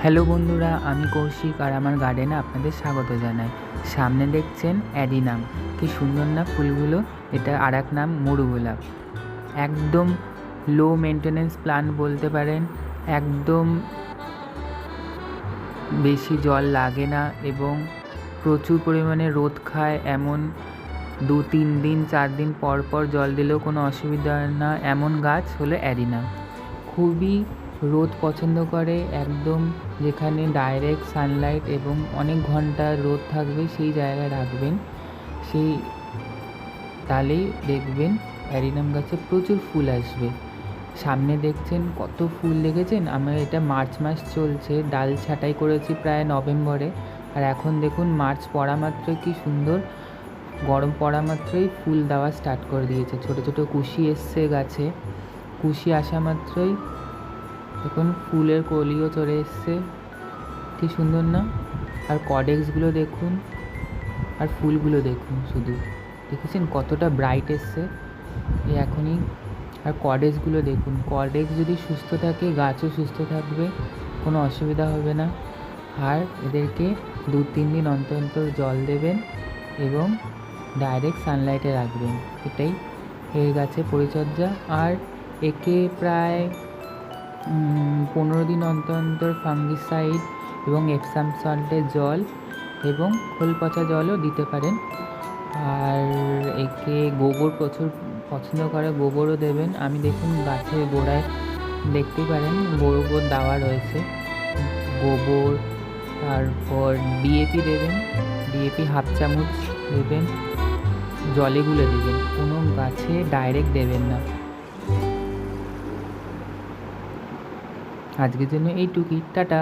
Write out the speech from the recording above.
Hello বন্ধুরা, আমি কৌশিক আর আমার গার্ডেনে আপনাদের স্বাগত জানাই। সামনে দেখছেন অ্যাডিনাম। কি সুন্দর না ফুলগুলো? এটা আর এক নাম মরু গোলাপ। একদম লো মেনটেনেন্স প্লান্ট বলতে পারেন। একদম বেশি জল লাগে না এবং প্রচুর পরিমাণে রোদ খায়। এমন দু, তিন দিন, চার দিন পর পর জল দিলেও কোনো অসুবিধা না। এমন গাছ হলো অ্যাডিনাম। খুবই রোদ পছন্দ করে, একদম যেখানে ডাইরেক্ট সানলাইট এবং অনেক ঘণ্টা রোদ থাকবে সেই জায়গায় রাখবেন। সেই তাহলেই দেখবেন অ্যারিনাম গাছে প্রচুর ফুল আসবে। সামনে দেখছেন কত ফুল দেখেছেন? আমার এটা মার্চ মাস চলছে, ডাল ছাঁটাই করেছি প্রায় নভেম্বরে। আর এখন দেখুন মার্চ পড়া মাত্রই কি সুন্দর, গরম পড়া মাত্রই ফুল দেওয়া স্টার্ট করে দিয়েছে। ছোট ছোট কুশি এসছে গাছে। কুশি আসা মাত্রই দেখুন, ফুলের কলিও চলে এসছে। কি সুন্দর না? আর কডেক্সগুলো দেখুন, আর ফুলগুলো দেখুন শুধু। দেখেছেন কতটা ব্রাইট এসছে? এই এখনই। আর কডেক্সগুলো দেখুন, কডেক্স যদি সুস্থ থাকে, গাছও সুস্থ থাকবে, কোনো অসুবিধা হবে না। আর এদেরকে দু তিন দিন অন্তর অন্তর জল দেবেন এবং ডাইরেক্ট সানলাইটে রাখবেন। এটাই এই গাছের পরিচর্যা। আর একে প্রায় পনেরো দিন অন্তর অন্তর ফাঙ্গিসাইড এবং এপসাম সল্টের জল এবং খোল পচা জলও দিতে পারেন। আর একে গোবর প্রচুর পছন্দ করে, গোবরও দেবেন। আমি দেখুন গাছের গোড়ায় দেখতেই পারেন, গোবর দেওয়া রয়েছে। গোবর, তারপর ডিএপি দেবেন ডিএপি হাফ চামচ দেবেন, জলে গুলে দেবেন। কোনো গাছে ডাইরেক্ট দেবেন না। আজকের জন্য এইটুকুই টাটা।